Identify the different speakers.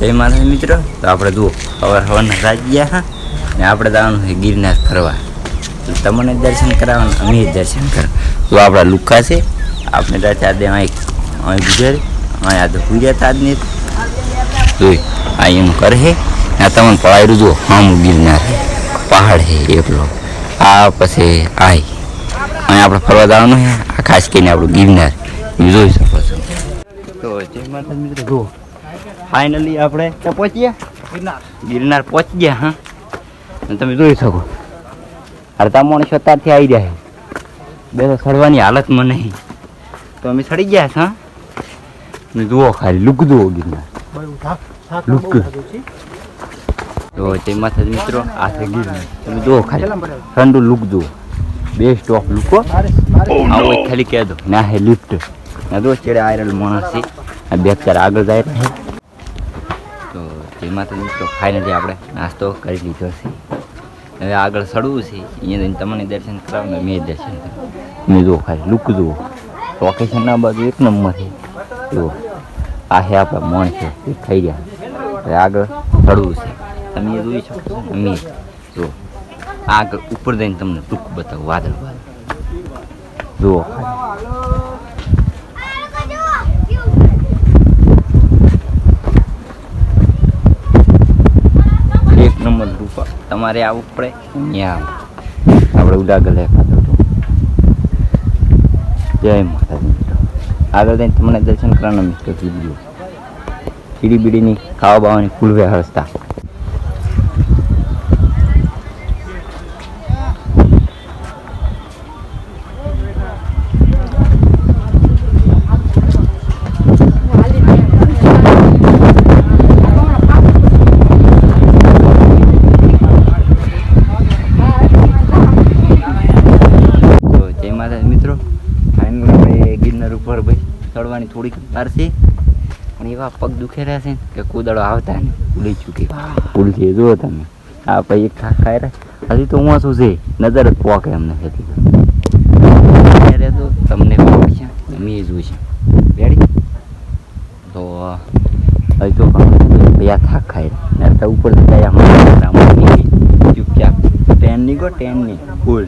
Speaker 1: જય માતા મિત્રો. તો આપણે જુઓ સવાર સવારના રાજ્યા હા, ને આપણે જવાનું છે ગિરનાર ફરવા. તમને દર્શન કરાવવાનું, અમે દર્શન કરવા. તો આપણા લુકા છે. આપણે ચાર દે અહીં અહીં ગુજર, અહીં આ તો પૂજા તાજ ને. જોઈ આ એમ કરે આ તમને પડાયું જુઓ હમ ગિરનાર પહાડ છે એકલો. આ પછી આય અહીં આપણે ફરવા જવાનું છે, આ ખાસ કરીને આપણું ગિરનાર. જોઈ શકો છો. તો જય માતા મિત્રો, જુઓ. ફાઇનલી આપણે ત્યાં પહોંચી ગયા
Speaker 2: ગિરનાર.
Speaker 1: ગિરનાર પહોંચી ગયા હા તમે જોઈ શકો. અડધા માણસો અત્યારથી આવી જાય બે તો સડવાની હાલતમાં નહીં. તો અમે સડી ગયા છે હા. ને જુઓ ખાલી લુક જુઓ ગિરનાર. લુક. તો તે માથે મિત્રો આ છે ગિરનાર. તમે જુઓ ખાલી ઠંડુ લુક જુઓ. બેસ્ટ ઓફ લુકો. આવો ખાલી કહે દો. ના હે લિફ્ટ. ના દો ચેડે આયરલ માણસ છે આ બે ચાર આગળ જાય છે. તો જેમાં તો મિત્રો ફાઇનલી આપણે નાસ્તો કરી લીધો છે. હવે આગળ સડવું છે. અહીંયા જઈને તમને દર્શન કરાવું મેં દર્શન મેં જુઓ ખાલી લુક જુઓ. લોકેશન બાજુ એક નંબર છે જુઓ. આ છે આપણા મોણ છે. એ ખાઈ ગયા. હવે આગળ સડવું છે. તમે જોઈ શકો છો. અમે જુઓ. આગળ ઉપર જઈને તમને ટૂંક બતાવું, વાદળ વાદળ. જુઓ ખાલી એક નંબર રૂપા તમારે આવવું પડે? ત્યાં આપણે હતો જય માતાજી મિત્રો. આગળ તમને દર્શન કરવાના મિત્રો કીધું કીડી બીડીની ખાવા બાવાની ફૂલ વ્યવસ્થા તો જય માતા મિત્રો ફાઇનલ આપણે ગિરનાર ઉપર ભાઈ, ચડવાની થોડીક વાર છે. પણ એવા પગ દુખે રહ્યા છે કે કુદડો આવતા નહીં. ભૂલી ચૂકી ભૂલ જુઓ તમે. આ ભાઈ ખા રહ્યા. હજી તો હું શું છે? નજર જ પોકે એમને હતી તો તમને છે અમે એ જોઈશે રેડી તો, હજી તો ભાઈ આ થાક રહ્યા. ને ઉપર ગયા ચૂપચાપ ટ્રેન નહીં ટ્રેનની ફૂલ